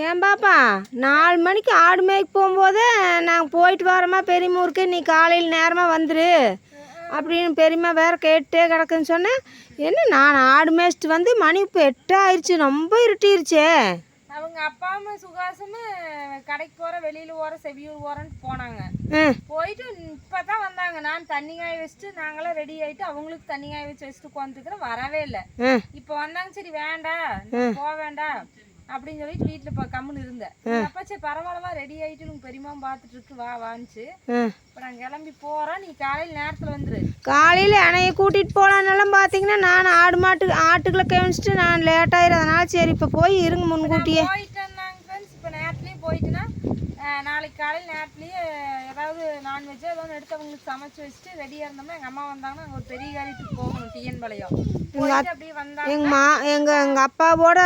ஏன் பாப்பா? நாலு மணிக்கு ஆடு மேய்க்க போகும்போதே நாங்கள் போயிட்டு வரோமா பெரியம்மூருக்கு நீ காலையில் நேரமாக வந்துரு. அப்படின்னு பெரியம்மா வேற கேட்டே கிடக்குன்னு சொன்னேன் என்ன நான் ஆடு மேய்ச்சிட்டு வந்து மணி இப்போ எட்டு ஆயிடுச்சு ரொம்ப இருட்டிருச்சே. அவங்க அப்பாவும் சுகாசமும் கடைக்கு போற வெளியில போற செவியூர் போறேன்னு போனாங்க. போயிட்டு இப்பதான் வந்தாங்க. நான் தண்ணி காய வச்சுட்டு நாங்களாம் ரெடி ஆயிட்டு அவங்களுக்கு தண்ணி காய வச்சு வச்சுட்டு உட்காந்துருக்கிறேன். வரவே இல்லை. இப்போ வந்தாங்க சரி வேண்டாம் போக வேண்டாம் அப்படின்னு சொல்லிட்டு வீட்டுல இப்போ கம்முன்னு இருந்தேன். அப்பா சரி பரவாயில்லவா ரெடி ஆயிட்டு உங்க பெரியம்மா பார்த்துட்டு இருக்கு வா வான்ச்சு இப்போ நான் கிளம்பி போறோம் நீ காலையில் நேரத்துல வந்துரு. காலையில் என்னைய கூட்டிகிட்டு போகலான்னெல்லாம் பார்த்தீங்கன்னா நான் ஆடு மாட்டு ஆட்டுக்குள்ள கவனிச்சிட்டு நான் லேட் ஆயிரும் அதனால சரி இப்போ போய் இருங்க முன்கூட்டியே. போயிட்டு இருந்தாங்க ஃப்ரெண்ட்ஸ் இப்போ நேரத்துலேயும் போயிட்டுனா நாளைக்கு காலையில் நேரத்துலேயே ஏதாவது நான்வெஜ் ஏதோ ஒன்று எடுத்து அவங்களுக்கு சமைச்சு வச்சுட்டு ரெடியாக இருந்தோம்னா எங்கள் அம்மா வந்தாங்கன்னா அங்கே ஒரு பெரிய காரியத்துக்கு போகணும் டிஎன் பாளையம் அப்படியே வந்தாங்க எங்கள் மா எங்கள் எங்கள் அப்பாவோட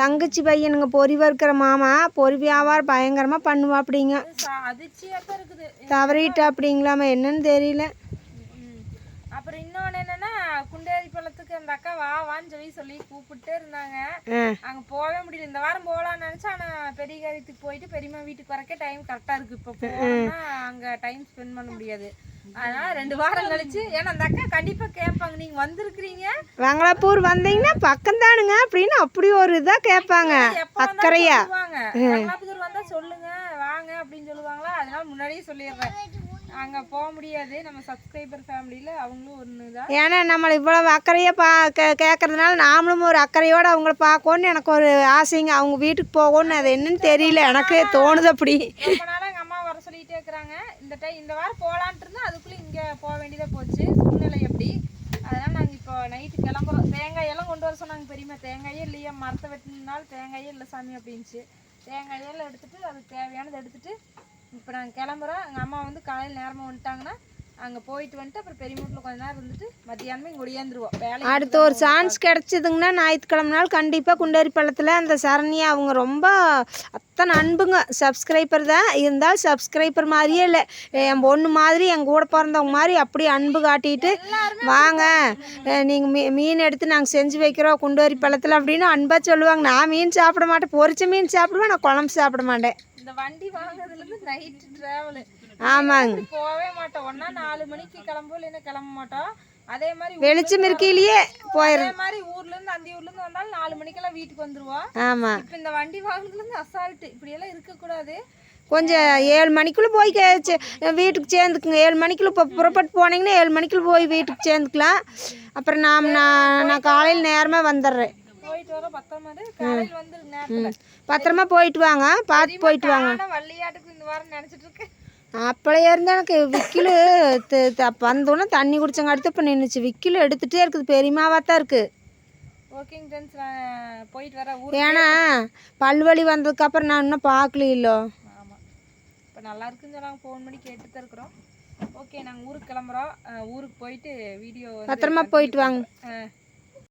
தங்கச்சி பையனுங்க பொறி வறுக்கிற மாமா பொறி வியாபாரம் பயங்கரமாக பண்ணுவா அப்படிங்க அதிர்ச்சியாக தான் இருக்குது. தவறிட்டு அப்படிங்களாம என்னன்னு தெரியல. அப்புறம் இன்னொன்று என்னன்னா குண்டேரி பள்ளத்துக்கு அந்த அக்கா வா வான்னு சொல்லி சொல்லி கூப்பிட்டே இருந்தாங்க. அங்கே போகவே முடியல. இந்த வாரம் போகலான்னு நினச்சா ஆனால் பெரிய காரியத்துக்கு போயிட்டு பெரியம்மா வீட்டுக்கு வரக்கே டைம் கரெக்டாக இருக்குது இப்போ போகணும்னா அங்கே டைம் ஸ்பெண்ட் பண்ண முடியாது. அதனால ரெண்டு வாரம் கழிச்சு ஏன்னா அந்த அக்கா கண்டிப்பாக கேட்பாங்க நீங்கள் வந்திருக்கிறீங்க. வங்களாப்பூர் வந்தீங்கன்னா பக்கம் தானுங்க அப்படின்னு அப்படி ஒரு இதாக கேட்பாங்க. அக்கறையா. சொல்லுவாங்க. மங்களாபுதூர் வந்தா சொல்லுங்க வாங்க அப்படின்னு சொல்லுவாங்களா? அதனால முன்னாடியே சொல்லிடுறேன். அங்க போக முடியாது. நம்ம சப்ஸ்கிரைபர் ஃபேமிலியில அவங்களும் ஒன்று தான் ஏன்னா நம்மளை இவ்வளவு அக்கறையாக பா கே கேட்கறதுனால நாமளும் ஒரு அக்கறையோடு அவங்கள பார்க்கணுன்னு எனக்கு ஒரு ஆசைங்க. அவங்க வீட்டுக்கு போகணும்னு அது என்னன்னு தெரியல. எனக்கு தோணுது அப்படி. நாளாக எங்கள் அம்மா வர சொல்லிட்டே இருக்கிறாங்க. இந்த டைம் இந்த வாரம் போகலான்ட்டு இருந்தா அதுக்குள்ளே இங்கே போக வேண்டியதாக போச்சு. சூழ்நிலை எப்படி? அதனால நாங்கள் இப்போ நைட்டு கிளம்புறோம். தேங்காய் எல்லாம் கொண்டு வர சொன்னாங்க பெரியம்மா. தேங்காயே இல்லையா? மரத்தை வெட்டினால தேங்காயே இல்லை சாமி அப்படின்ச்சு தேங்காயெல்லாம் எடுத்துட்டு அதுக்கு தேவையானதை எடுத்துட்டு இப்போ நாங்கள் கிளம்புறோம். எங்கள் அம்மா வந்து காலையில் நேரமாக வந்துட்டாங்கன்னா அங்கே போயிட்டு வந்துட்டு அப்புறம் பெரிய வீட்டில் கொஞ்ச நேரம் இருந்துட்டு மத்தியானமே இங்கே ஒடியாந்துருவோம். வேலை அடுத்த ஒரு சான்ஸ் கிடச்சிதுங்கன்னா ஞாயிற்றுக்கிழமை நாள் கண்டிப்பாக குண்டேரி பள்ளத்தில் அந்த சரணியா அவங்க ரொம்ப அத்தனை அன்புங்க சப்ஸ்கிரைபர் தான். இருந்தாலும் சப்ஸ்கிரைபர் மாதிரியே இல்லை. என் பொண்ணு மாதிரி என் கூட பிறந்தவங்க மாதிரி அப்படியே அன்பு காட்டிட்டு வாங்க. நீங்கள் மீ மீன் எடுத்து நாங்கள் செஞ்சு வைக்கிறோம். குண்டேரி பள்ளத்தில் அப்படின்னு அன்பாக சொல்லுவாங்க. நான் மீன் சாப்பிட மாட்டேன். பொரிச்ச மீன் சாப்பிடுவேன். நான் குழம்பு சாப்பிட மாட்டேன். இந்த வண்டி வாங்கினதுலேருந்து நைட்டு ட்ராவலு ஆமாங்க. போகவே மாட்டோம். ஒன்றா நாலு மணிக்கு கிளம்புவோம் இல்லைன்னா கிளம்ப மாட்டோம். அதே மாதிரி வெளிச்சம் இருக்கையிலேயே போயிடும் மாதிரி இருந்து அந்த ஊர்ல இருந்து வந்தாலும் நாலு மணிக்கெல்லாம் வீட்டுக்கு வந்துருவோம் ஆமாம் இப்ப இந்த வண்டி வாங்குனதுல இருந்து அசால்ட்டு இப்படி எல்லாம் இருக்க கூடாது கொஞ்சம் ஏழு மணிக்குள்ளே போய் கே- வீட்டுக்கு சேர்ந்துக்குங்க. ஏழு மணிக்குள்ளே இப்போ புறப்பட்டு போனீங்கன்னா ஏழு மணிக்குள்ளே போய் வீட்டுக்கு சேர்ந்துக்கலாம். அப்புறம் நாம் நான் நான் காலையில் நேரமாக வந்துடுறேன். பத்திரமா போயிட்டு வாங்க. பார்த்து போயிட்டு வாங்க. ஆனா வள்ளியாட்டுக்கு இந்த வாரம் நினைச்சிட்டு இருக்கேன் அப்பளையே இருந்து எனக்கு விக்கிலு வந்தோன்னே தண்ணி குடிச்சங்க அடுத்து இப்போ நின்றுச்சு விக்கிலு எடுத்துகிட்டே இருக்குது. பெரியமாவாக தான் இருக்குது ஓகேங்க ஃப்ரெண்ட்ஸ் நான் போயிட்டு வரேன் ஊருக்கு ஏன்னா பல்வலி வந்ததுக்கப்புறம் நான் இன்னும் பார்க்கல இல்லோ ஆமா. இப்போ நல்லா இருக்குன்னு சொன்னாங்க ஃபோன் பண்ணி கேட்டு தான் இருக்கிறோம். ஓகே நாங்கள் ஊருக்கு கிளம்புறோம். ஊருக்கு போயிட்டு வீடியோ பத்திரமா போயிட்டு வாங்க. ஆ